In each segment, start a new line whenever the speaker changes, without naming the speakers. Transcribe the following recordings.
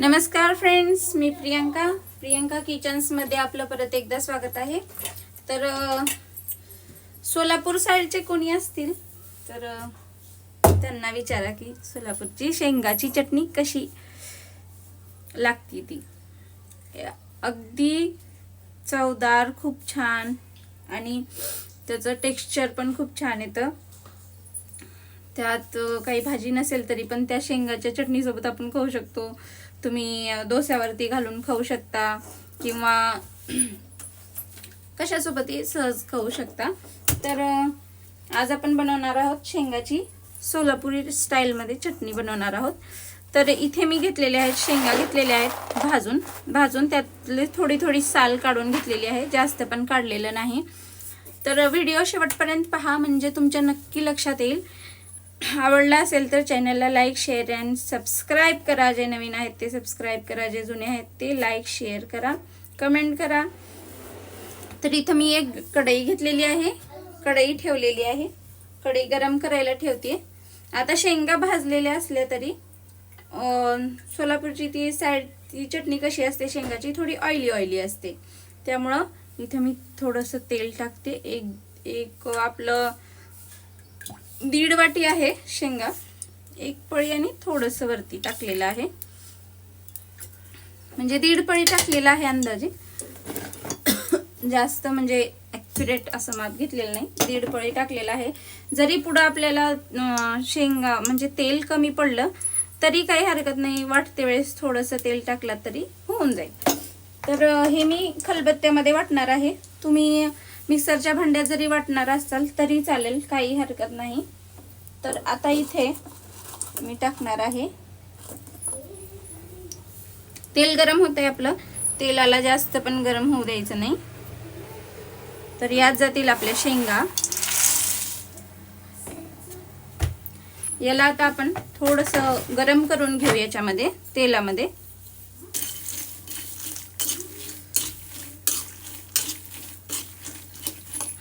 नमस्कार फ्रेंड्स मी प्रियंका. प्रियंका किचन्समध्ये आपलं परत एकदा स्वागत आहे. तर सोलापूर साईडचे कोणी असतील? तर त्यांना विचारा की सोलापूरची शेंगाची चटणी कशी लागती ती? अगदी चवदार खूप छान. आणि त्याचं टेक्स्चर पण खूप छान येतं. त्यात काही भाजी नसेल तरी पण त्या शेंगाच्या चटणीसोबत आपण खाऊ शकतो. तुम्ही डोस्यावरती घालून खाऊ शकता किंवा कशासोबतही सहज खाऊ शकता. तर आज आपण बनवणार आहोत शेंगाची सोलापुरी स्टाईलमध्ये चटणी बनवणार आहोत. तर इथे मी घेतलेले आहेत शेंगा घेतलेल्या आहेत भाजून. भाजून त्यातले थोडी थोडी साल काढून घेतलेली आहे जास्त पण काढलेलं नाही. तर व्हिडिओ शेवटपर्यंत पहा म्हणजे तुमच्या नक्की लक्षात येईल. आवडला असेल तर चॅनलला लाईक शेअर अँड सबस्क्राईब करा. जे नवीन आहेत ते सबस्क्राईब करा. जे जुने आहेत ते लाईक शेअर करा. कमेंट करा. तर इथं मी एक कढई घेतलेली आहे. कढई ठेवलेली आहे. कढई गरम करायला ठेवते आता शेंगा भाजलेल्या असल्या तरी सोलापूरची ती साईड ती चटणी कशी असते शेंगाची थोडी ऑइली ऑइली असते. त्यामुळं इथं मी थोडंसं तेल टाकते. एक एक आपलं दीड वाटी आहे शेंगा. एक पळी आणि थोडंसं वरती टाकलेलं आहे. म्हणजे दीड पळी टाकलेलं आहे अंदाजे. जास्त म्हणजे ॲक्युरेट असं माप घेतलेलं नाही. दीड पळी टाकलेलं आहे. जरी पुढं आपल्याला शेंगा म्हणजे तेल कमी पडलं तरी काही हरकत नाही. वाटते वेळेस थोडंसं तेल टाकलं तरी होऊन जाईल. तर हे मी खलबत्त्यामध्ये वाटणार आहे. तुम्ही मिक्सरच्या भांड्या जरी वाटणार असाल तरी चालेल काही हरकत नाही. तर आता इथे मी टाकणार आहे. तेल गरम होतंय आपलं. तेलाला जास्त पण गरम होऊ द्यायचं नाही. तर यात जातील आपल्या शेंगा. याला आता आपण थोडस गरम करून घेऊ याच्यामध्ये तेलामध्ये.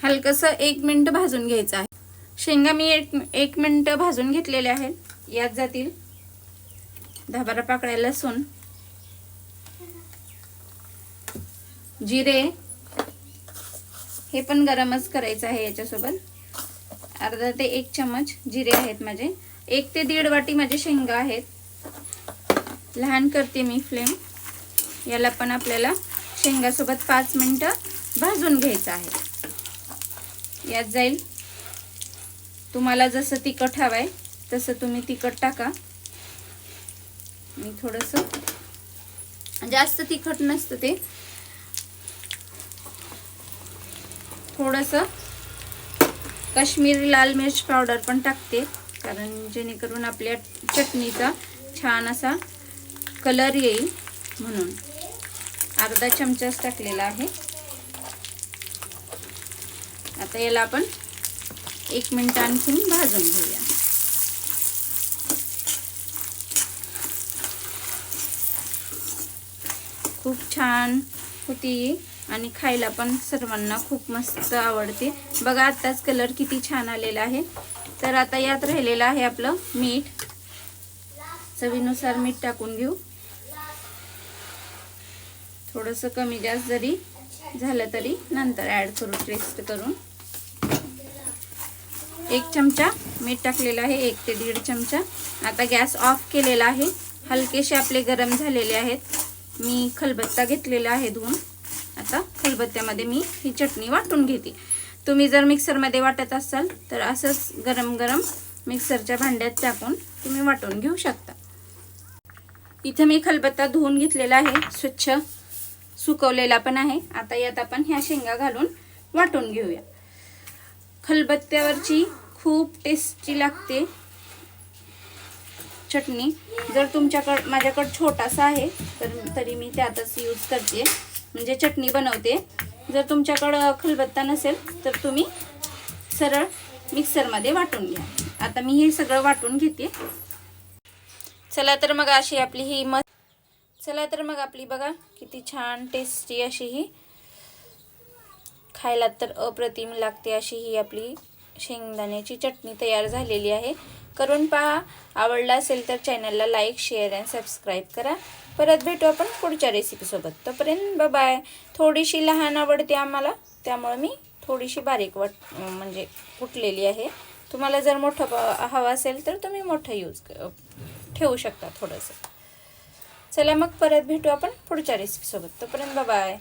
हलकस एक मिनटं भाजून घ्यायचं आहे. शेंगा मी एक एक मिनटं भाजून घेतलेले आहेत. यात जातील दहा बारा पाकळ्या लसूण जिरे हे पण गरमच करायचं आहे याच्यासोबत. अर्धा ते एक चमच जिरे आहेत माझे. एक ते दीड वाटी माझे शेंगा आहेत. लहान करते मी फ्लेम. याला पण आपल्याला शेंगासोबत पाच मिनटं भाजून घ्यायचं आहे. यात जाईल. तुम्हाला जसं तिखट हवं आहे तसं तुम्ही तिखट टाका. मी थोडंसं जास्त तिखट नसतं ते. थोडंसं काश्मीरी लाल मिर्च पावडर पण टाकते कारण जेणेकरून आपल्या चटणीचा छान असा कलर येईल म्हणून. अर्धा चमचाच टाकलेला आहे. आता याला आपण एक मिनिट आणखीन भाजून घेऊया. खूप छान होती आणि खायला पण सर्वांना खूप मस्त आवडते. बघा आत्ताच कलर किती छान आलेला आहे. तर आता यात राहिलेलं आहे आपलं मीठ. चवीनुसार मीठ टाकून घेऊ. थोडंसं कमी जास्त जरी झालं तरी नंतर ॲड करू टेस्ट करून. एक चमचा मीठ टाकलेला आहे एक ते दीड चमचा. आता गॅस ऑफ केलेला आहे. हलकेसे आपले गरम झालेले आहेत. मी खलबत्ता घेतलेला आहे धुवून. आता खलबत्त्यामध्ये मी ही चटणी वाटून घेते. तुम्ही जर मिक्सरमध्ये वाटत असाल तर असंच गरम गरम मिक्सरच्या भांड्यात टाकून तुम्ही वाटून घेऊ शकता. इथं मी खलबत्ता धुवून घेतलेला आहे. स्वच्छ सुकवलेला पण आहे. आता यात आपण ह्या शेंगा घालून वाटून घेऊया. खलबत्त्यावरची खूप टेस्टी लागते. चटणी. जर तुमच्याकडं माझ्याकडं छोटासा आहे तर तरी मी त्यातच यूज करते. म्हणजे चटणी बनवते. जर तुमच्याकडं खलबत्ता नसेल तर तुम्ही सरळ मिक्सरमध्ये वाटून घ्या. आता मी हे सगळं वाटून घेते. चला तर मग अशी आपली ही मस्त चला तर मग आपली बघा किती छान टेस्टी अशी ही खायला तर अप्रतिम लागते अशी ही आपली शेंगदाण्याची चटणी तयार झालेली आहे. करून पहा. आवडला असेल तर चॅनलला लाईक शेअर अँड सबस्क्राईब करा. परत भेटू आपण पुढच्या रेसिपीसोबत तोपर्यंत बाय थोडीशी लहान आवडते आम्हाला त्यामुळे मी थोडीशी बारीक वाट म्हणजे कुटलेली आहे. तुम्हाला जर मोठं प- हवं असेल तर तुम्ही मोठं यूज ठेवू शकता थोडंसं. चला मग परत भेटू आपण पुढच्या रेसिपीसोबत तोपर्यंत बाय